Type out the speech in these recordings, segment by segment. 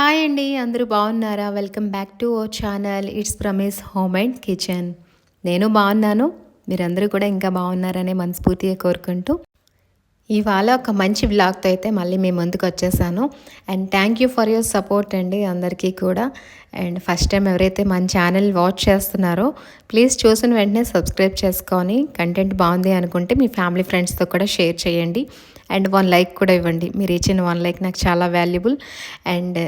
Hi అండి అందరూ బాగున్నారా? Welcome back to our channel it's ప్రమేస్ home and kitchen నేను బాగున్నాను. మీరందరూ కూడా ఇంకా బాగున్నారనే మనస్ఫూర్తిగా కోరుకుంటూ. ఇవాళ ఒక మంచి బ్లాగ్తో అయితే మళ్ళీ మీ ముందుకు వచ్చేసాను. And thank you for your support అండి అందరికీ కూడా. అండ్ ఫస్ట్ టైం ఎవరైతే మన ఛానల్ వాచ్ చేస్తున్నారో ప్లీజ్ చూసిన వెంటనే సబ్స్క్రైబ్ చేసుకొని కంటెంట్ బాగుంది అనుకుంటే మీ ఫ్యామిలీ ఫ్రెండ్స్తో కూడా షేర్ చేయండి. అండ్ వన్ లైక్ కూడా ఇవ్వండి. మీరు ఇచ్చిన వన్ లైక్ నాకు చాలా వాల్యుబుల్ అండ్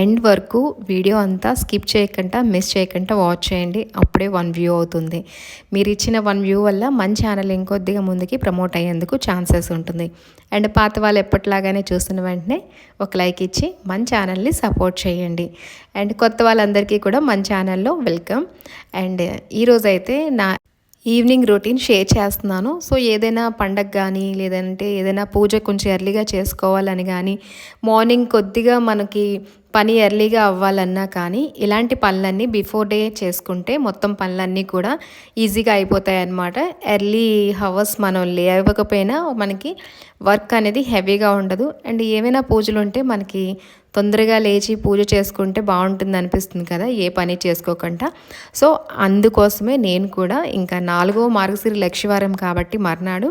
ఎండ్ వరకు వీడియో అంతా స్కిప్ చేయకుండా మిస్ చేయకుండా వాచ్ చేయండి. అప్పుడే వన్ వ్యూ అవుతుంది. మీరు ఇచ్చిన వన్ వ్యూ వల్ల మన ఛానల్ ఇంకొద్దిగా ముందుకి ప్రమోట్ అయ్యేందుకు ఛాన్సెస్ ఉంటుంది. అండ్ పాత వాళ్ళు ఎప్పటిలాగానే చూస్తున్న వెంటనే ఒక లైక్ ఇచ్చి మన ఛానల్ని సపోర్ట్ చేయండి. అండ్ కొత్త వాళ్ళందరికీ కూడా మన ఛానల్లో వెల్కమ్. అండ్ ఈరోజైతే నా ఈవినింగ్ రొటీన్ షేర్ చేస్తున్నాను. సో ఏదైనా పండగ కానీ లేదంటే ఏదైనా పూజ కొంచెం ఎర్లీగా చేసుకోవాలని కానీ మార్నింగ్ కొద్దిగా మనకి పని ఎర్లీగా అవ్వాలన్నా కానీ ఇలాంటి పనులన్నీ బిఫోర్ డే చేసుకుంటే మొత్తం పనులన్నీ కూడా ఈజీగా అయిపోతాయి అన్నమాట ఎర్లీ హవర్స్ మనం లేవకపోయినా మనకి వర్క్ అనేది హెవీగా ఉండదు. అండ్ ఏమైనా పూజలు ఉంటే మనకి తొందరగా లేచి పూజ చేసుకుంటే బాగుంటుంది అనిపిస్తుంది కదా ఏ పని చేసుకోకుండా. సో అందుకోసమే నేను కూడా ఇంకా నాలుగో మార్గశిరి లక్ష్యవారం కాబట్టి మర్నాడు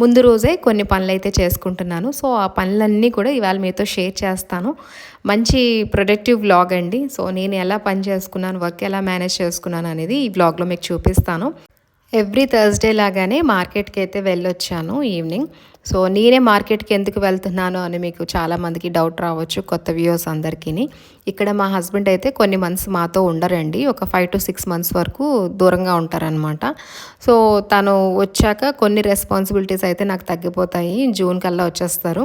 ముందు రోజే కొన్ని పనులు అయితే చేసుకుంటున్నాను. సో ఆ పనులన్నీ కూడా ఇవాళ మీతో షేర్ చేస్తాను. మంచి ప్రొడక్టివ్ వ్లాగ్ అండి. సో నేను ఎలా పని చేసుకున్నాను వర్క్ ఎలా మేనేజ్ చేసుకున్నాను అనేది ఈ వ్లాగ్లో మీకు చూపిస్తాను. ఎవ్రీ థర్స్డే లాగానే మార్కెట్కి అయితే వెళ్ళొచ్చాను ఈవినింగ్. సో నేనే మార్కెట్కి ఎందుకు వెళ్తున్నాను అని మీకు చాలామందికి డౌట్ రావచ్చు కొత్త వ్యూస్ అందరికీ ఇక్కడ మా హస్బెండ్ అయితే కొన్ని మంత్స్ మాతో ఉండరండి. ఒక ఫైవ్ టు సిక్స్ మంత్స్ వరకు దూరంగా ఉంటారనమాట సో తను వచ్చాక కొన్ని రెస్పాన్సిబిలిటీస్ అయితే నాకు తగ్గిపోతాయి. జూన్ కల్లా వచ్చేస్తారు.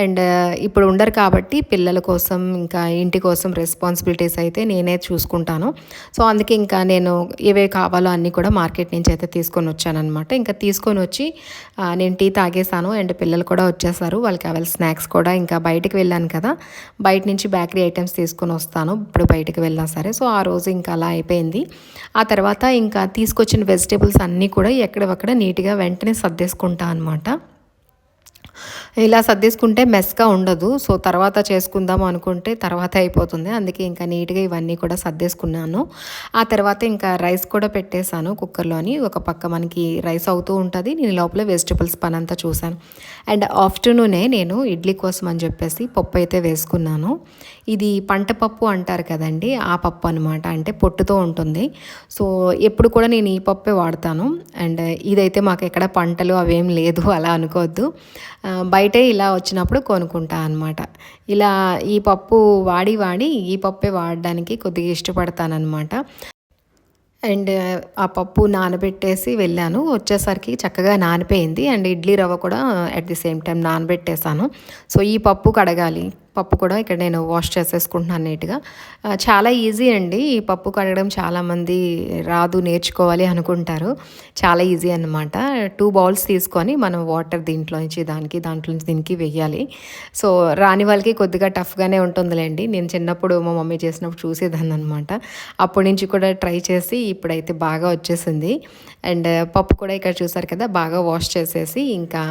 అండ్ ఇప్పుడు ఉండరు కాబట్టి పిల్లల కోసం ఇంకా ఇంటి కోసం రెస్పాన్సిబిలిటీస్ అయితే నేనే చూసుకుంటాను. సో అందుకే ఇంకా నేను ఏవే కావాలో అన్నీ కూడా మార్కెట్ నుంచి అయితే తీసుకొని వచ్చానమాట ఇంకా తీసుకొని వచ్చి నేను టీ తాగేసాను అండ్ పిల్లలు కూడా వచ్చేసారు. వాళ్ళకి కావాలి స్నాక్స్ కూడా ఇంకా బయటకు వెళ్ళాను కదా. బయట నుంచి బేకరీ ఐటమ్స్ తీసుకొని వస్తాను ఇప్పుడు బయటకు వెళ్ళినా సరే. సో ఆ రోజు ఇంకా అలా అయిపోయింది. ఆ తర్వాత ఇంకా తీసుకొచ్చిన వెజిటేబుల్స్ అన్నీ కూడా ఎక్కడవక్కడ నీట్గా వెంటనే సర్దేసుకుంటా అనమాట ఇలా సర్దేసుకుంటే మెస్గా ఉండదు. సో తర్వాత చేసుకుందాం అనుకుంటే తర్వాత అయిపోతుంది. అందుకే ఇంకా నీట్గా ఇవన్నీ కూడా సర్దేసుకున్నాను. ఆ తర్వాత ఇంకా రైస్ కూడా పెట్టేశాను కుక్కర్లోని. ఒక పక్క మనకి రైస్ అవుతూ ఉంటుంది. నేను లోపల వెజిటబుల్స్ పని అంతా చూశాను. అండ్ ఆఫ్టర్నూనే నేను ఇడ్లీ కోసం అని చెప్పేసి పప్పు అయితే వేసుకున్నాను. ఇది పంట పప్పు అంటారు కదండి ఆ పప్పు అనమాట అంటే పొట్టుతో ఉంటుంది. సో ఎప్పుడు కూడా నేను ఈ పప్పే వాడతాను. అండ్ ఇదైతే మాకు ఎక్కడ పంటలు అవేం లేదు అలా అనుకోవద్దు. బయటే ఇలా వచ్చినప్పుడు కొనుక్కుంటా అనమాట ఇలా ఈ పప్పు వాడి వాడి ఈ పప్పే వాడడానికి కొద్దిగా ఇష్టపడతానమాట అండ్ ఆ పప్పు నానబెట్టేసి వెళ్ళాను. వచ్చేసరికి చక్కగా నానిపోయింది. అండ్ ఇడ్లీ రవ్వ కూడా అట్ ది సేమ్ టైం నానబెట్టేశాను. సో ఈ పప్పు కడగాలి. పప్పు కూడా ఇక్కడ నేను వాష్ చేసేసుకుంటున్నాను నీట్గా. చాలా ఈజీ అండి. ఈ పప్పు కడగడం చాలామంది రాదు నేర్చుకోవాలి అనుకుంటారు. చాలా ఈజీ అనమాట టూ బౌల్స్ తీసుకొని మనం వాటర్ దీంట్లో నుంచి దానికి దాంట్లో నుంచి దీనికి వెయ్యాలి సో రాని వాళ్ళకి కొద్దిగా టఫ్గానే ఉంటుందిలేండి. నేను చిన్నప్పుడు మా మమ్మీ చేసినప్పుడు చూసేదాన్ని అనమాట అప్పటి నుంచి కూడా ట్రై చేసి ఇప్పుడైతే బాగా వచ్చేసింది. అండ్ పప్పు కూడా ఇక్కడ చూసారు కదా బాగా వాష్ చేసేసి ఇంకా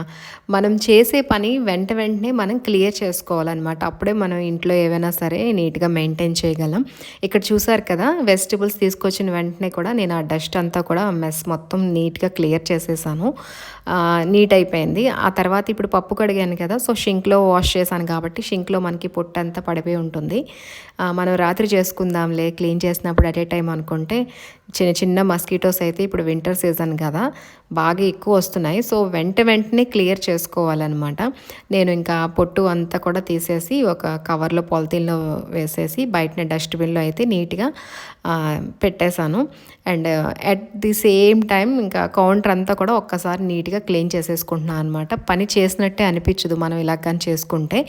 మనం చేసే పని వెంట వెంటనే మనం క్లియర్ చేసుకోవాలన్నమాట. అప్పుడే మనం ఇంట్లో ఏవైనా సరే నీట్గా మెయింటైన్ చేయగలం. ఇక్కడ చూసారు కదా వెజిటబుల్స్ తీసుకొచ్చిన వెంటనే కూడా నేను ఆ డస్ట్ అంతా కూడా మెస్ మొత్తం నీట్గా క్లియర్ చేసేసాను. నీట్ అయిపోయింది. ఆ తర్వాత ఇప్పుడు పప్పు కడిగాను కదా సో షింక్లో వాష్ చేశాను కాబట్టి షింక్లో మనకి పొట్టంతా పడిపోయి ఉంటుంది. మనం రాత్రి చేసుకుందాంలే క్లీన్ చేసినప్పుడు అట్ ఏ టైం అనుకుంటే చిన్న చిన్న మస్కిటోస్ అయితే ఇప్పుడు వింటర్ సీజన్ కదా బాగా ఎక్కువ వస్తున్నాయి. సో వెంట వెంటనే క్లియర్ చేసుకోవాలన్నమాట. నేను ఇంకా పొట్టు అంతా కూడా తీసేసి ఒక కవర్లో పాలిథీన్లో వేసేసి బయటనే డస్ట్బిన్లో అయితే నీట్గా పెట్టేశాను. And at the same time ఇంకా కౌంటర్ అంతా కూడా ఒక్కసారి నీట్గా క్లీన్ చేసేసుకుంటున్నాను అనమాట పని చేసినట్టే అనిపించదు మనం ఇలా కానీ చేసుకుంటే.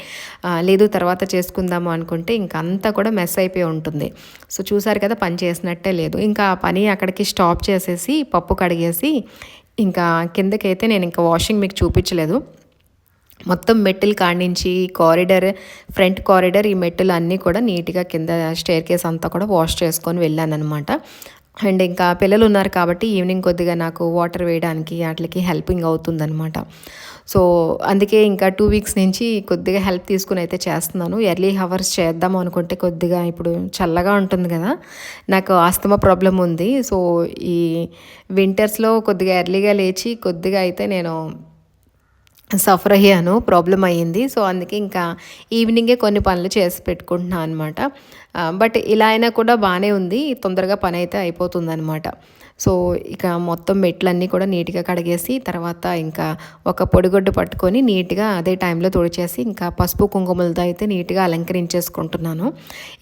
Uh, లేదు తర్వాత చేసుకుందాము అనుకుంటే ఇంకా అంతా కూడా మెస్ అయిపోయి ఉంటుంది. సో చూసారు కదా పని చేసినట్టే లేదు. ఇంకా ఆ పని అక్కడికి స్టాప్ చేసేసి పప్పు కడిగేసి ఇంకా కిందకైతే నేను ఇంకా వాషింగ్ మీకు చూపించలేదు. మొత్తం మెట్టులు కాడించి కారిడర్ ఫ్రంట్ కారిడర్ ఈ మెట్టులు అన్నీ కూడా నీట్గా కింద స్టేర్ కేస్ అంతా కూడా వాష్ చేసుకొని వెళ్ళాను అనమాట అండ్ ఇంకా పిల్లలు ఉన్నారు కాబట్టి ఈవినింగ్ కొద్దిగా నాకు వాటర్ వేయడానికి వాటికి హెల్పింగ్ అవుతుందనమాట సో అందుకే ఇంకా టూ వీక్స్ నుంచి కొద్దిగా హెల్ప్ తీసుకుని అయితే చేస్తున్నాను. ఎర్లీ హవర్స్ చేద్దాం అనుకుంటే కొద్దిగా ఇప్పుడు చల్లగా ఉంటుంది కదా నాకు ఆస్తమా ప్రాబ్లం ఉంది. సో ఈ వింటర్స్లో కొద్దిగా ఎర్లీగా లేచి కొద్దిగా అయితే నేను సఫర్ అయ్యాను ప్రాబ్లం అయ్యింది. సో అందుకే ఇంకా ఈవినింగే కొన్ని పనులు చేసి పెట్టుకుంటున్నాను అనమాట బట్ ఇలా అయినా కూడా బాగానే ఉంది. తొందరగా పని అయితే అయిపోతుంది అనమాట సో ఇక మొత్తం మెట్లన్నీ కూడా నీట్గా కడిగేసి తర్వాత ఇంకా ఒక పొడిగొడ్డు పట్టుకొని నీట్గా అదే టైంలో తుడిచేసి ఇంకా పసుపు కుంకుమలతో అయితే నీట్గా అలంకరించేసుకుంటున్నాను.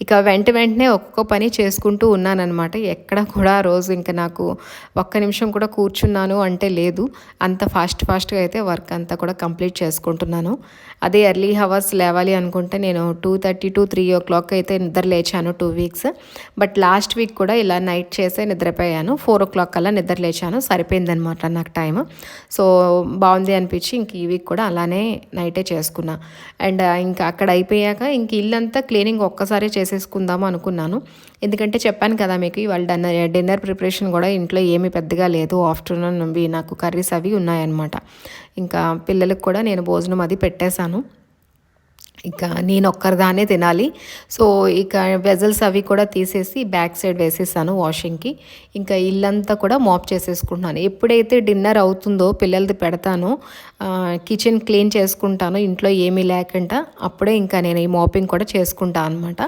ఇక వెంట వెంటనే ఒక్కొక్క పని చేసుకుంటూ ఉన్నానన్నమాట. ఎక్కడ కూడా రోజు ఇంకా నాకు ఒక్క నిమిషం కూడా కూర్చున్నాను అంటే లేదు. అంత ఫాస్ట్ ఫాస్ట్గా అయితే వర్క్ అంతా కూడా కంప్లీట్ చేసుకుంటున్నాను. అదే ఎర్లీ హవర్స్ లేవాలి అనుకుంటే నేను two thirty to three o'clock అయితే నిద్ర లేచాను two weeks. But last week కూడా ఇలా నైట్ చేసే నిద్రపోయాను. ఫోర్ ఓ క్లాక్ కల్లా నిద్ర లేచాను. సరిపోయిందనమాట నాకు టైం సో బాగుంది అనిపించి ఇంక ఈ వీక్ కూడా అలానే నైటే చేసుకున్నా. అండ్ uh, ఇంకా అక్కడ అయిపోయాక ఇంక ఇల్లంతా క్లీనింగ్ ఒక్కసారి చేసేసుకుందాము అనుకున్నాను. ఎందుకంటే చెప్పాను కదా మీకు ఇవాళ డిన్నర్ డిన్నర్ ప్రిపరేషన్ కూడా ఇంట్లో ఏమీ పెద్దగా లేదు. ఆఫ్టర్నూన్ నాకు కర్రీస్ అవి ఉన్నాయన్నమాట. ఇంకా పిల్లలకు కూడా నేను భోజనం అది పెట్టేశాను. ఇక నేను ఒక్కరిదానే తినాలి. సో ఇక వెజల్స్ అవి కూడా తీసేసి బ్యాక్ సైడ్ వేసేసాను వాషింగ్కి. ఇంకా ఇల్లంతా కూడా మాప్ చేసేసుకుంటున్నాను. ఎప్పుడైతే డిన్నర్ అవుతుందో పిల్లలది పెడతానో. కిచెన్ క్లీన్ చేసుకుంటాను. ఇంట్లో ఏమీ లేకుండా అప్పుడే ఇంకా నేను ఈ మాపింగ్ కూడా చేసుకుంటాను అనమాట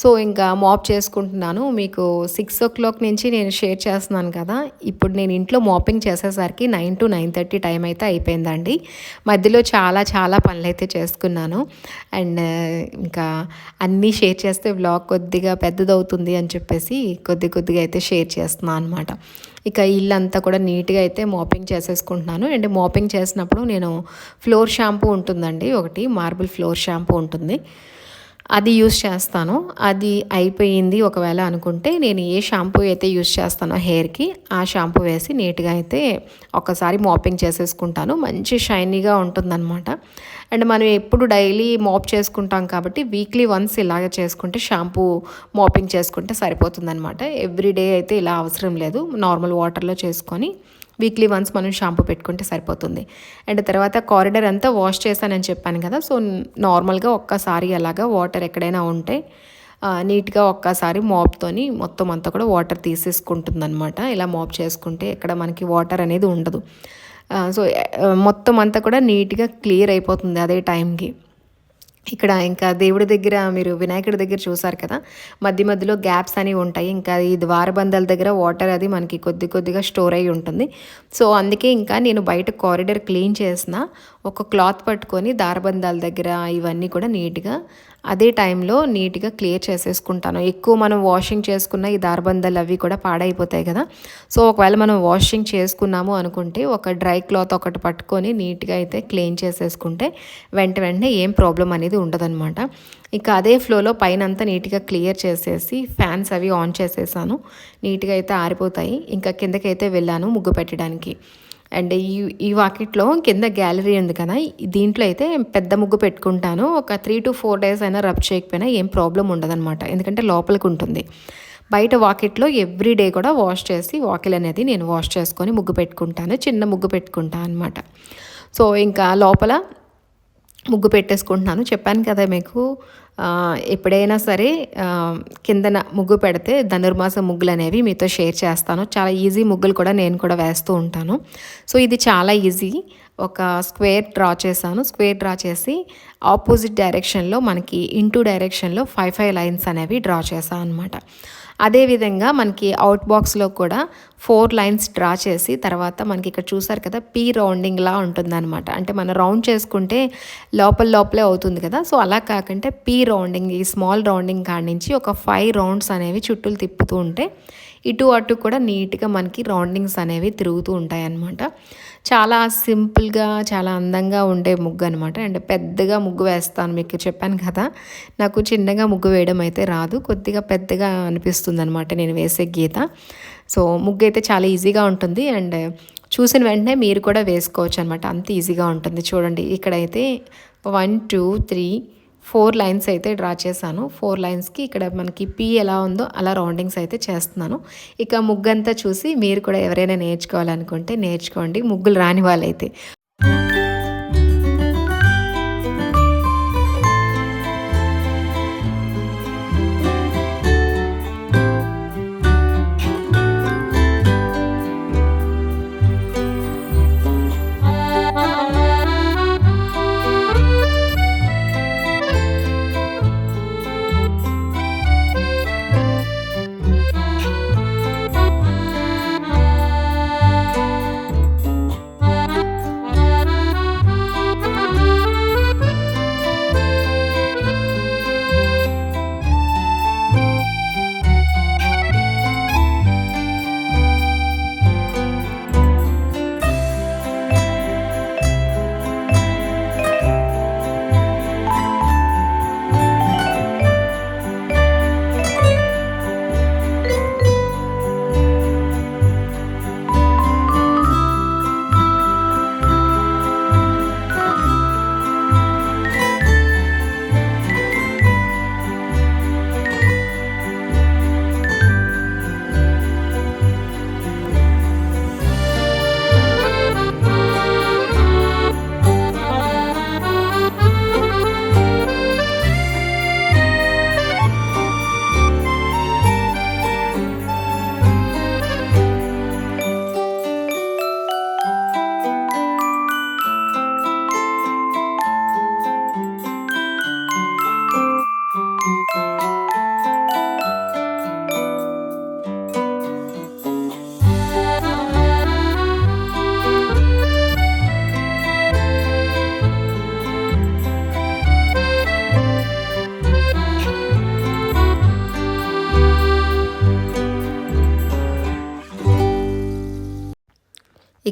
సో ఇంకా మాప్ చేసుకుంటున్నాను. మీకు సిక్స్ ఓ క్లాక్ నుంచి నేను షేర్ చేస్తున్నాను కదా. ఇప్పుడు నేను ఇంట్లో మాపింగ్ చేసేసరికి nine to nine thirty time అయితే అయిపోయిందండి. మధ్యలో చాలా చాలా పనులు అయితే చేసుకున్నాను. అండ్ ఇంకా అన్నీ షేర్ చేస్తే వ్లాగ్ కొద్దిగా పెద్దదవుతుంది అని చెప్పేసి కొద్ది కొద్దిగా అయితే షేర్ చేస్తున్నాను అనమాట ఇక ఇల్లంతా కూడా నీట్గా అయితే మోపింగ్ చేసేసుకుంటున్నాను. అండ్ మోపింగ్ చేసినప్పుడు నేను ఫ్లోర్ షాంపూ ఉంటుందండి ఒకటి మార్బుల్ ఫ్లోర్ షాంపూ ఉంటుంది. అది యూస్ చేస్తాను. అది అయిపోయింది ఒకవేళ అనుకుంటే నేను ఏ షాంపూ అయితే యూస్ చేస్తానో హెయిర్కి ఆ షాంపూ వేసి నీట్గా అయితే ఒకసారి మాపింగ్ చేసేసుకుంటాను. మంచి షైనీగా ఉంటుందన్నమాట. అండ్ మనం ఎప్పుడు డైలీ మాప్ చేసుకుంటాం కాబట్టి వీక్లీ వన్స్ ఇలాగ చేసుకుంటే షాంపూ మాపింగ్ చేసుకుంటే సరిపోతుందన్నమాట. ఎవ్రీ డే అయితే ఇలా అవసరం లేదు. నార్మల్ వాటర్లో చేసుకొని వీక్లీ వన్స్ మనం షాంపూ పెట్టుకుంటే సరిపోతుంది. అండ్ తర్వాత కారిడర్ అంతా వాష్ చేశానని చెప్పాను కదా సో నార్మల్గా ఒక్కసారి అలాగా వాటర్ ఎక్కడైనా ఉంటే నీట్గా ఒక్కసారి మాప్తోని మొత్తం అంతా కూడా వాటర్ తీసేసుకుంటుంది అనమాట ఇలా మాప్ చేసుకుంటే ఇక్కడ మనకి వాటర్ అనేది ఉండదు. సో మొత్తం అంతా కూడా నీట్గా క్లియర్ అయిపోతుంది అదే టైంకి. ఇక్కడ ఇంకా దేవుడి దగ్గర మీరు వినాయకుడి దగ్గర చూసారు కదా? మధ్య మధ్యలో గ్యాప్స్ అనేవి ఉంటాయి. ఇంకా ఈ ద్వారబంధాల దగ్గర వాటర్ అది మనకి కొద్ది కొద్దిగా స్టోర్ అయి ఉంటుంది. సో అందుకే ఇంకా నేను బయట కారిడర్ క్లీన్ చేసిన. ఒక క్లాత్ పట్టుకొని దారబంధాల దగ్గర ఇవన్నీ కూడా నీట్గా అదే టైంలో నీట్గా క్లియర్ చేసేసుకుంటాను. ఎక్కువ మనం వాషింగ్ చేసుకున్న ఈ దారబంధాలు అవి కూడా పాడైపోతాయి కదా. సో ఒకవేళ మనం వాషింగ్ చేసుకున్నాము అనుకుంటే ఒక డ్రై క్లాత్ ఒకటి పట్టుకొని నీట్గా అయితే క్లీన్ చేసేసుకుంటే వెంట వెంటనే ఏం ప్రాబ్లం అనేది ఉండదన్నమాట. ఇక అదే ఫ్లోలో పైన అంతా నీట్గా క్లియర్ చేసేసి ఫ్యాన్స్ అవి ఆన్ చేసేసాను. నీట్గా అయితే ఆరిపోతాయి. ఇంకా కిందకైతే వెళ్ళాను ముగ్గు పెట్టడానికి. అండ్ ఈ ఈ వాకిట్లో కింద గ్యాలరీ ఉంది కదా దీంట్లో అయితే పెద్ద ముగ్గు పెట్టుకుంటాను. ఒక త్రీ టు ఫోర్ డేస్ అయినా రబ్ చేయకపోయినా ఏం ప్రాబ్లం ఉండదన్నమాట. ఎందుకంటే లోపలికి ఉంటుంది. బయట వాకిట్లో ఎవ్రీ డే కూడా వాష్ చేసి వాకిల్ అనేది నేను వాష్ చేసుకొని ముగ్గు పెట్టుకుంటాను. చిన్న ముగ్గు పెట్టుకుంటాను అనమాట సో ఇంకా లోపల ముగ్గు పెట్టేసుకుంటున్నాను. చెప్పాను కదా మీకు ఎప్పుడైనా సరే కిందన ముగ్గు పెడితే ధనుర్మాస ముగ్గులు అనేవి మీతో షేర్ చేస్తాను. చాలా ఈజీ ముగ్గులు కూడా నేను కూడా వేస్తూ ఉంటాను. సో ఇది చాలా ఈజీ. ఒక స్క్వేర్ డ్రా చేశాను. స్క్వేర్ డ్రా చేసి ఆపోజిట్ డైరెక్షన్లో మనకి ఇంటూ డైరెక్షన్లో ఫైవ్ ఫైవ్ లైన్స్ అనేవి డ్రా చేశాను అనమాట అదేవిధంగా మనకి అవుట్ బాక్స్లో కూడా ఫోర్ లైన్స్ డ్రా చేసి తర్వాత మనకి ఇక్కడ చూసారు కదా పీ రౌండింగ్లా ఉంటుందన్నమాట. అంటే మనం రౌండ్ చేసుకుంటే లోపల లోపలే అవుతుంది కదా. సో అలా కాకుంటే పీ రౌండింగ్ ఈ స్మాల్ రౌండింగ్ కాడి నుంచి ఒక ఫైవ్ రౌండ్స్ అనేవి చుట్టూలు తిప్పుతూ ఉంటే ఇటు అటు కూడా నీట్గా మనకి రౌండింగ్స్ అనేవి తిరుగుతూ ఉంటాయి అన్నమాట చాలా సింపుల్గా చాలా అందంగా ఉండే ముగ్గు అనమాట అండ్ పెద్దగా ముగ్గు వేస్తాను మీకు చెప్పాను కదా. నాకు చిన్నగా ముగ్గు వేయడం అయితే రాదు. కొద్దిగా పెద్దగా అనిపిస్తుంది అనమాట నేను వేసే గీత. సో ముగ్గు అయితే చాలా ఈజీగా ఉంటుంది. అండ్ చూసిన వెంటనే మీరు కూడా వేసుకోవచ్చు అనమాట అంత ఈజీగా ఉంటుంది. చూడండి ఇక్కడైతే one two three four lines అయితే డ్రా చేశాను. ఫోర్ లైన్స్కి ఇక్కడ మనకి పీ ఎలా ఉందో అలా రౌండింగ్స్ అయితే చేస్తున్నాను. ఇక ముగ్గంతా చూసి మీరు కూడా ఎవరైనా నేర్చుకోవాలనుకుంటే నేర్చుకోండి. ముగ్గులు రాని వాళ్ళైతే.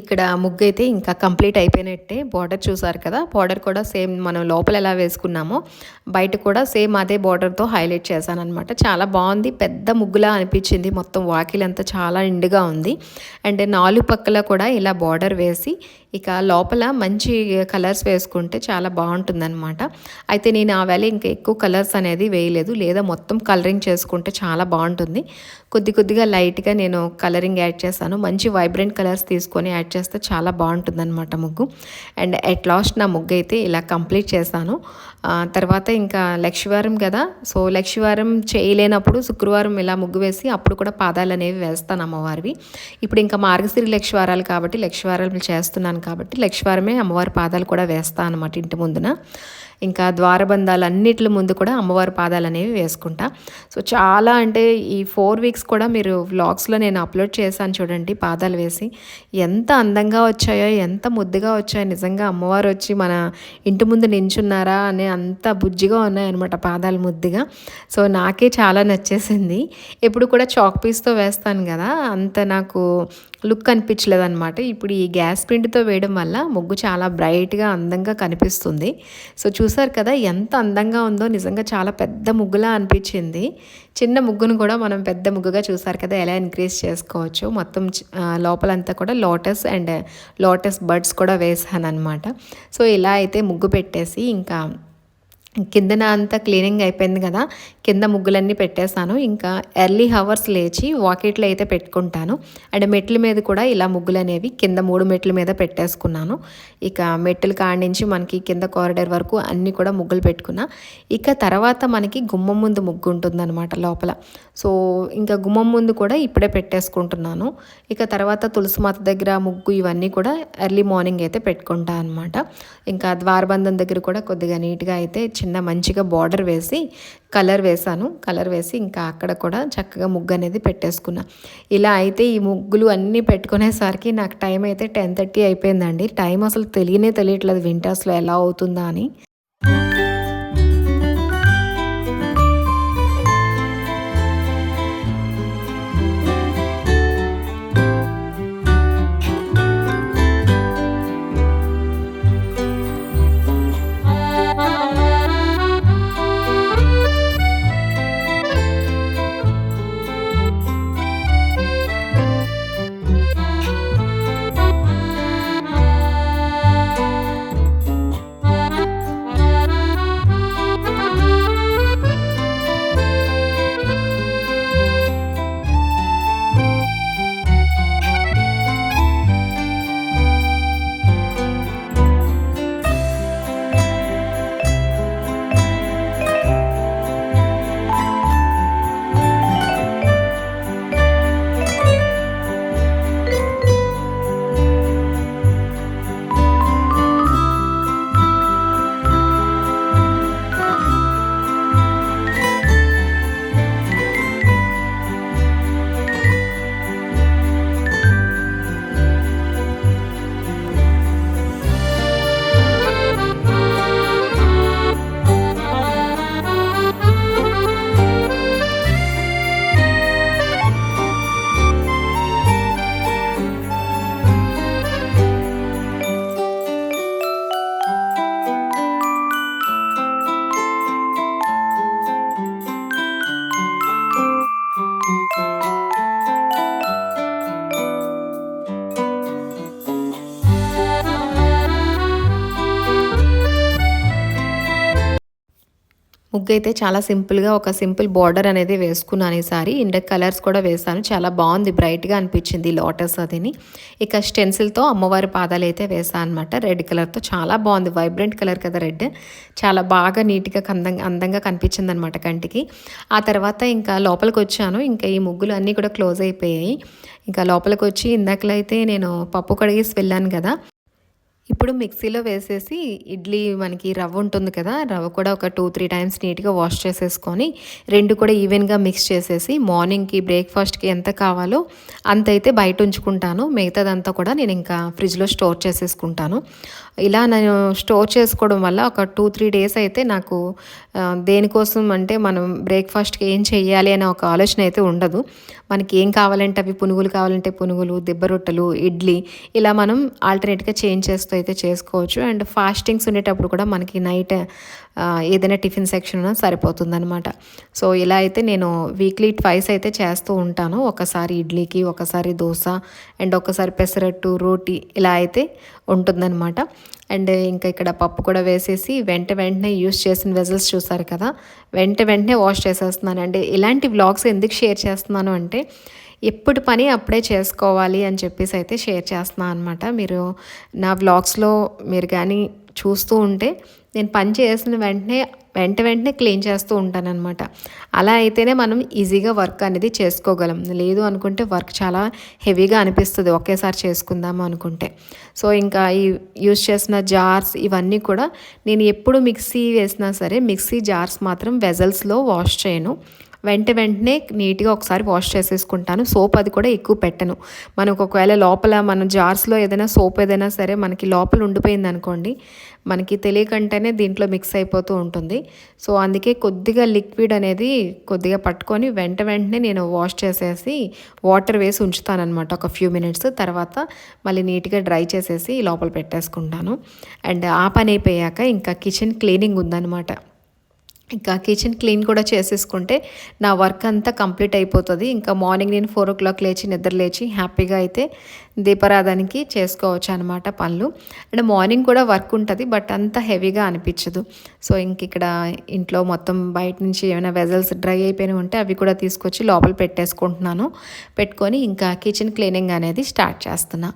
ఇక్కడ ముగ్గు అయితే ఇంకా కంప్లీట్ అయిపోయినట్టే బార్డర్ చూసారు కదా? బార్డర్ కూడా సేమ్ మనం లోపల ఎలా వేసుకున్నామో బయట కూడా సేమ్ అదే బార్డర్తో హైలైట్ చేశాను అనమాట చాలా బాగుంది. పెద్ద ముగ్గులా అనిపించింది. మొత్తం వాకిలంతా చాలా నిండుగా ఉంది. అండ్ నాలుగు పక్కల కూడా ఇలా బార్డర్ వేసి ఇక లోపల మంచి కలర్స్ వేసుకుంటే చాలా బాగుంటుందన్నమాట. అయితే నేను ఆ వేళ ఇంకా ఎక్కువ కలర్స్ అనేది వేయలేదు. లేదా మొత్తం కలరింగ్ చేసుకుంటే చాలా బాగుంటుంది. కొద్ది కొద్దిగా లైట్గా నేను కలరింగ్ యాడ్ చేస్తాను మంచి వైబ్రెంట్ కలర్స్ తీసుకొని యాడ్ చేస్తే చాలా బాగుంటుందన్నమాట ముగ్గు. అండ్ ఎట్ లాస్ట్ నా ముగ్గు అయితే ఇలా కంప్లీట్ చేశాను. తర్వాత ఇంకా లక్ష్మీవారం కదా సో లక్ష్మీవారం చేయలేనప్పుడు శుక్రవారం ఇలా ముగ్గు వేసి అప్పుడు కూడా పాదాలు అనేవి వేస్తాను అమ్మవారివి. ఇప్పుడు ఇంకా మార్గశిరి లక్షవారాలు కాబట్టి లక్ష్మీవారాలు చేస్తున్నాను కాబట్టి లక్షవారమే అమ్మవారి పాదాలు కూడా వేస్తాను అనమాట ఇంటి ముందున. ఇంకా ద్వారబంధాలు అన్నిటి ముందు కూడా అమ్మవారి పాదాలు అనేవి వేసుకుంటా. సో చాలా అంటే ఈ ఫోర్ వీక్స్ కూడా మీరు వ్లాగ్స్లో నేను అప్లోడ్ చేశాను చూడండి పాదాలు వేసి. ఎంత అందంగా వచ్చాయో ఎంత ముద్దుగా వచ్చాయో నిజంగా అమ్మవారు వచ్చి మన ఇంటి ముందు నించున్నారా అనే అంత బుజ్జిగా ఉన్నాయన్నమాట పాదాలు ముద్దుగా. సో నాకే చాలా నచ్చేసింది. ఎప్పుడు కూడా చాక్ పీస్తో వేస్తాను కదా అంత నాకు లుక్ అనిపించలేదన్నమాట. ఇప్పుడు ఈ గ్యాస్ పిండితో వేయడం వల్ల ముగ్గు చాలా బ్రైట్గా అందంగా కనిపిస్తుంది. సో చూ చూసారు కదా ఎంత అందంగా ఉందో. నిజంగా చాలా పెద్ద ముగ్గులా అనిపించింది. చిన్న ముగ్గును కూడా మనం పెద్ద ముగ్గుగా చూసారు కదా ఎలా ఇంక్రీజ్ చేసుకోవచ్చు. మొత్తం లోపలంతా కూడా లోటస్ అండ్ లోటస్ బర్డ్స్ కూడా వేసాను అనమాట సో ఇలా అయితే ముగ్గు పెట్టేసి ఇంకా కిందన అంతా క్లీనింగ్ అయిపోయింది కదా కింద ముగ్గులన్నీ పెట్టేస్తాను ఇంకా ఎర్లీ హవర్స్ లేచి వాకెట్లు అయితే పెట్టుకుంటాను. అండ్ మెట్ల మీద కూడా ఇలా ముగ్గులు అనేవి కింద మూడు మెట్ల మీద పెట్టేసుకున్నాను. ఇక మెట్లు కాడి నుంచి మనకి కింద కారిడర్ వరకు అన్నీ కూడా ముగ్గులు పెట్టుకున్నా. ఇక తర్వాత మనకి గుమ్మం ముందు ముగ్గు ఉంటుందన్నమాట లోపల. సో ఇంకా గుమ్మం ముందు కూడా ఇప్పుడే పెట్టేసుకుంటున్నాను. ఇక తర్వాత తులసి మాత దగ్గర ముగ్గు ఇవన్నీ కూడా ఎర్లీ మార్నింగ్ అయితే పెట్టుకుంటా అనమాట ఇంకా ద్వారబంధం దగ్గర కూడా కొద్దిగా నీట్గా అయితే చిన్న మంచిగా బార్డర్ వేసి కలర్ వేసాను కలర్ వేసి ఇంకా అక్కడ కూడా చక్కగా ముగ్గు అనేది పెట్టేసుకున్నా. ఇలా అయితే ఈ ముగ్గులు అన్నీ పెట్టుకునేసరికి నాకు టైం అయితే టెన్ థర్టీ అయిపోయిందండి. టైం అసలు తెలియనే తెలియట్లేదు వింటర్స్లో ఎలా అవుతుందా అని. అయితే చాలా సింపుల్గా ఒక సింపుల్ బార్డర్ అనేది వేసుకున్నాను ఈసారి. ఇండక్ కలర్స్ కూడా వేసాను చాలా బాగుంది. బ్రైట్గా అనిపించింది లోటస్ అదిని. ఇక స్టెన్సిల్తో అమ్మవారి పాదాలు అయితే వేసాను అనమాట రెడ్ కలర్తో చాలా బాగుంది. వైబ్రెంట్ కలర్ కదా రెడ్. చాలా బాగా నీట్గా అందంగా అందంగా కనిపించింది అనమాట కంటికి. ఆ తర్వాత ఇంకా లోపలికి వచ్చాను. ఇంకా ఈ ముగ్గులు అన్నీ కూడా క్లోజ్ అయిపోయాయి. ఇంకా లోపలికి వచ్చి ఇందాకలైతే నేను పప్పు కడిగేసి వెళ్ళాను కదా. ఇప్పుడు మిక్సీలో వేసేసి ఇడ్లీ మనకి రవ్వ ఉంటుంది కదా రవ్వ కూడా ఒక టూ త్రీ టైమ్స్ నీట్గా వాష్ చేసేసుకొని రెండు కూడా ఈవెన్గా మిక్స్ చేసేసి మార్నింగ్కి బ్రేక్ఫాస్ట్కి ఎంత కావాలో అంత అయితే బయట ఉంచుకుంటాను. మిగతాదంతా కూడా నేను ఇంకా ఫ్రిడ్జ్లో స్టోర్ చేసేసుకుంటాను. ఇలా నేను స్టోర్ చేసుకోవడం వల్ల ఒక టూ త్రీ డేస్ అయితే నాకు దేనికోసం అంటే మనం బ్రేక్ఫాస్ట్కి ఏం చెయ్యాలి అనే ఒక ఆలోచన అయితే ఉండదు. మనకి ఏం కావాలంటే అవి పునుగులు కావాలంటే పునుగులు దిబ్బ రొట్టెలు ఇడ్లీ ఇలా మనం ఆల్టర్నేట్గా చేంజ్ చేస్తూ అయితే చేసుకోవచ్చు. అండ్ ఫాస్టింగ్స్ ఉండేటప్పుడు కూడా మనకి నైట్ ఏదైనా టిఫిన్ సెక్షన్ సరిపోతుంది అనమాట సో ఇలా అయితే నేను వీక్లీ ట్వైస్ అయితే చేస్తూ ఉంటాను. ఒకసారి ఇడ్లీకి ఒకసారి దోశ అండ్ ఒకసారి పెసరట్టు రోటీ ఇలా అయితే ఉంటుందన్నమాట. అండ్ ఇంకా ఇక్కడ పప్పు కూడా వేసేసి వెంట వెంటనే యూస్ చేసిన వెజల్స్ చూసారు కదా వెంట వెంటనే వాష్ చేసేస్తున్నాను. అండి ఇలాంటి వ్లాగ్స్ ఎందుకు షేర్ చేస్తున్నాను అంటే ఎప్పుడు పని అప్పుడే చేసుకోవాలి అని చెప్పేసి అయితే షేర్ చేస్తున్నాను అనమాట మీరు నా వ్లాగ్స్లో మీరు కానీ చూస్తూ ఉంటే నేను పని చేసిన వెంటనే వెంట వెంటనే క్లీన్ చేస్తూ ఉంటానన్నమాట. అలా అయితేనే మనం ఈజీగా వర్క్ అనేది చేసుకోగలం. లేదు అనుకుంటే వర్క్ చాలా హెవీగా అనిపిస్తుంది. ఒకేసారి చేసుకుందాము అనుకుంటే. సో ఇంకా ఈ యూజ్ చేసిన జార్స్ ఇవన్నీ కూడా నేను ఎప్పుడు మిక్సీ వేసినా సరే మిక్సీ జార్స్ మాత్రం వెజల్స్లో వాష్ చేయను. వెంట వెంటనే నీట్గా ఒకసారి వాష్ చేసేసుకుంటాను. సోప్ అది కూడా ఎక్కువ పెట్టను. మనకు ఒకవేళ లోపల మన జార్స్లో ఏదైనా సోప్ ఏదైనా సరే మనకి లోపల ఉండిపోయింది అనుకోండి మనకి తెలియకంటేనే దీంట్లో మిక్స్ అయిపోతూ ఉంటుంది. సో అందుకే కొద్దిగా లిక్విడ్ అనేది కొద్దిగా పట్టుకొని వెంట వెంటనే నేను వాష్ చేసేసి వాటర్ వేసి ఉంచుతానమాట ఒక ఫ్యూ మినిట్స్. తర్వాత మళ్ళీ నీట్గా డ్రై చేసేసి లోపల పెట్టేసుకుంటాను. అండ్ ఆ పని అయిపోయాక ఇంకా కిచెన్ క్లీనింగ్ ఉందన్నమాట. ఇంకా కిచెన్ క్లీన్ కూడా చేసేసుకుంటే నా వర్క్ అంతా కంప్లీట్ అయిపోతుంది. ఇంకా మార్నింగ్ నేను ఫోర్ ఓ క్లాక్ లేచి నిద్ర లేచి హ్యాపీగా అయితే దీపారాధానికి చేసుకోవచ్చు అనమాట పనులు. అండ్ మార్నింగ్ కూడా వర్క్ ఉంటుంది బట్ అంత హెవీగా అనిపించదు. సో ఇంక ఇక్కడ ఇంట్లో మొత్తం బయట నుంచి ఏమైనా వెజల్స్ డ్రై అయిపోయినవి ఉంటే అవి కూడా తీసుకొచ్చి లోపల పెట్టేసుకుంటున్నాను. పెట్టుకొని ఇంకా కిచెన్ క్లీనింగ్ అనేది స్టార్ట్ చేస్తున్నా.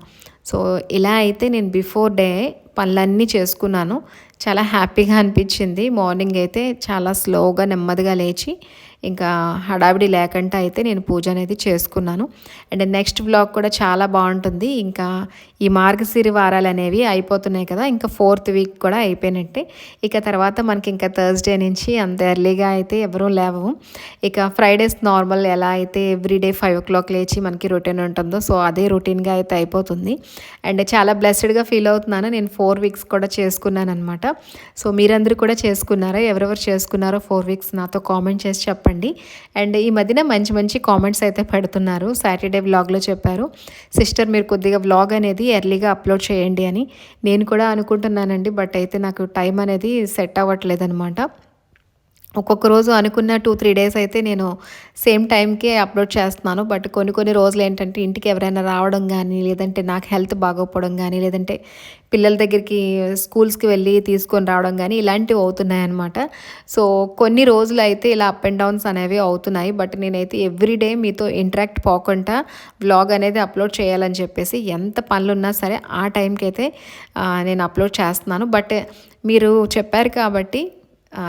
సో ఇలా అయితే నేను బిఫోర్ డే పనులన్నీ చేసుకున్నాను. చాలా హ్యాపీగా అనిపించింది. మార్నింగ్ అయితే చాలా స్లోగా నెమ్మదిగా లేచి ఇంకా హడావిడి లేకుండా అయితే నేను పూజ అనేది చేసుకున్నాను. అండ్ నెక్స్ట్ బ్లాగ్ కూడా చాలా బాగుంటుంది. ఇంకా ఈ మార్గశిరి వారాలు అనేవి అయిపోతున్నాయి కదా ఇంకా ఫోర్త్ వీక్ కూడా అయిపోయినట్టే. ఇక తర్వాత మనకి ఇంకా థర్స్డే నుంచి అంత ఎర్లీగా అయితే ఎవరూ లేవము ఇక ఫ్రైడేస్ నార్మల్ ఎలా అయితే ఎవ్రీడే ఫైవ్ ఓ క్లాక్ లేచి మనకి రొటీన్ ఉంటుందో సో అదే రొటీన్గా అయితే అయిపోతుంది. అండ్ చాలా బ్లెస్డ్గా ఫీల్ అవుతున్నాను. నేను ఫోర్ వీక్స్ కూడా చేసుకున్నాను అనమాట సో మీరందరూ కూడా చేసుకున్నారా? ఎవరెవరు చేసుకున్నారో ఫోర్ వీక్స్ నాతో కామెంట్ చేసి చెప్పండి. అండ్ ఈ మధ్యన మంచి మంచి కామెంట్స్ అయితే పెడుతున్నారు. సాటర్డే వ్లాగ్లో చెప్పారు. సిస్టర్ మీరు కొద్దిగా వ్లాగ్ అనేది ఎర్లీగా అప్లోడ్ చేయండి అని నేను కూడా అనుకుంటున్నానండి. బట్ అయితే నాకు టైం అనేది సెట్ అవ్వట్లేదు అనమాట ఒక్కొక్క రోజు అనుకున్న టూ త్రీ డేస్ అయితే నేను సేమ్ టైంకే అప్లోడ్ చేస్తున్నాను. బట్ కొన్ని కొన్ని రోజులు ఏంటంటే ఇంటికి ఎవరైనా రావడం కానీ లేదంటే నాకు హెల్త్ బాగోకపోవడం కానీ లేదంటే పిల్లల దగ్గరికి స్కూల్స్కి వెళ్ళి తీసుకొని రావడం కానీ ఇలాంటివి అవుతున్నాయి అనమాట సో కొన్ని రోజులు అయితే ఇలా అప్ అండ్ డౌన్స్ అనేవి అవుతున్నాయి. బట్ నేనైతే ఎవ్రీడే మీతో ఇంటరాక్ట్ పోకుండా బ్లాగ్ అనేది అప్లోడ్ చేయాలని చెప్పేసి ఎంత పనులు ఉన్నా సరే ఆ టైంకి అయితే నేను అప్లోడ్ చేస్తున్నాను. బట్ మీరు చెప్పారు కాబట్టి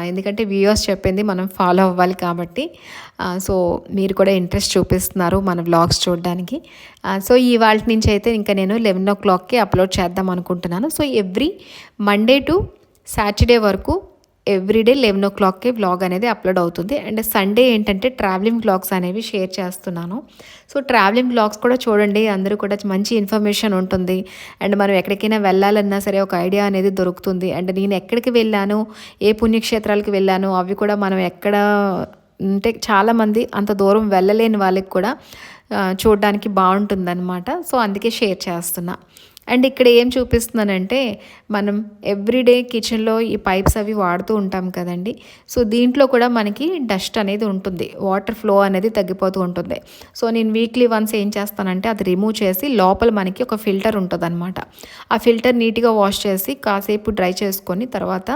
ఎందుకంటే వ్యూవర్స్ చెప్పింది మనం ఫాలో అవ్వాలి కాబట్టి. సో మీరు కూడా ఇంట్రెస్ట్ చూపిస్తున్నారు మన వ్లాగ్స్ చూడడానికి. సో ఈ వాళ్ళ నుంచి అయితే ఇంకా నేను లెవెన్ ఓ క్లాక్కి అప్లోడ్ చేద్దాం అనుకుంటున్నాను. So every Monday to Saturday వరకు ఎవ్రీడే లెవెన్ ఓ క్లాక్కి వ్లాగ్ అనేది అప్లోడ్ అవుతుంది. అండ్ సండే ఏంటంటే ట్రావెలింగ్ వ్లాగ్స్ అనేవి షేర్ చేస్తున్నాను. సో ట్రావెలింగ్ వ్లాగ్స్ కూడా చూడండి. అందరూ కూడా మంచి ఇన్ఫర్మేషన్ ఉంటుంది. అండ్ మనం ఎక్కడికైనా వెళ్ళాలన్నా సరే ఒక ఐడియా అనేది దొరుకుతుంది. అండ్ నేను ఎక్కడికి వెళ్ళాను ఏ పుణ్యక్షేత్రాలకు వెళ్ళాను అవి కూడా మనం ఎక్కడ అంటే చాలామంది అంత దూరం వెళ్ళలేని వాళ్ళకి కూడా చూడడానికి చూడడానికి బాగుంటుందన్నమాట. సో అందుకే షేర్ చేస్తున్నా. అండ్ ఇక్కడ ఏం చూపిస్తున్నానంటే మనం ఎవ్రీడే కిచెన్లో ఈ పైప్స్ అవి వాడుతూ ఉంటాం కదండి. సో దీంట్లో కూడా మనకి డస్ట్ అనేది ఉంటుంది. వాటర్ ఫ్లో అనేది తగ్గిపోతూ ఉంటుంది. సో నేను వీక్లీ వన్స్ ఏం చేస్తానంటే అది రిమూవ్ చేసి లోపల మనకి ఒక ఫిల్టర్ ఉంటుంది అనమాట ఆ ఫిల్టర్ నీట్గా వాష్ చేసి కాసేపు డ్రై చేసుకొని తర్వాత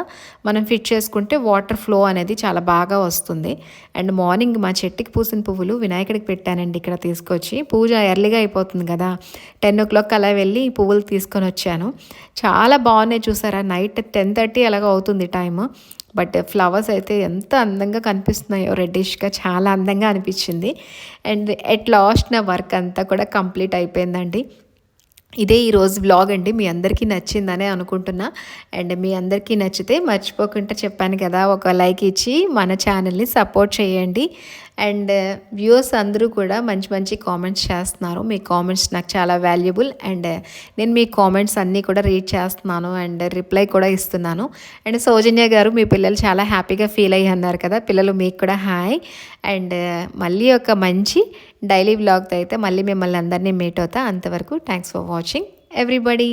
మనం ఫిట్ చేసుకుంటే వాటర్ ఫ్లో అనేది చాలా బాగా వస్తుంది. అండ్ మార్నింగ్ మా చెట్టుకి పూసిన పువ్వులు వినాయకుడికి పెట్టానండి ఇక్కడ తీసుకొచ్చి. పూజ ఎర్లీగా అయిపోతుంది కదా. టెన్ ఓ క్లాక్ అలా వెళ్ళి పువ్వులు పువ్వులు తీసుకొని వచ్చాను. చాలా బాగున్నాయి చూసారా? నైట్ టెన్ థర్టీ అలాగ అవుతుంది టైం బట్ ఫ్లవర్స్ అయితే ఎంత అందంగా కనిపిస్తున్నాయో రెడ్డిష్గా చాలా అందంగా అనిపించింది. అండ్ ఎట్ లాస్ట్ నా వర్క్ అంతా కూడా కంప్లీట్ అయిపోయిందండి. ఇదే ఈరోజు బ్లాగ్ అండి. మీ అందరికీ నచ్చిందనే అనుకుంటున్నా. అండ్ మీ అందరికీ నచ్చితే మర్చిపోకుండా చెప్పాను కదా ఒక లైక్ ఇచ్చి మన ఛానల్ని సపోర్ట్ చేయండి. అండ్ వ్యూవర్స్ అందరూ కూడా మంచి మంచి కామెంట్స్ చేస్తున్నారు. మీ కామెంట్స్ నాకు చాలా వాల్యుబుల్ అండ్ నేను మీ కామెంట్స్ అన్నీ కూడా రీడ్ చేస్తున్నాను అండ్ రిప్లై కూడా ఇస్తున్నాను. అండ్ సౌజన్య గారు మీ పిల్లలు చాలా హ్యాపీగా ఫీల్ అయ్యి అన్నారు కదా పిల్లలు మీకు కూడా హాయ్. అండ్ మళ్ళీ ఒక మంచి డైలీ బ్లాగ్తో అయితే మళ్ళీ మిమ్మల్ని అందరినీ మీట్ అవుతా. అంతవరకు థ్యాంక్స్ ఫర్ వాచింగ్ ఎవ్రీబడి.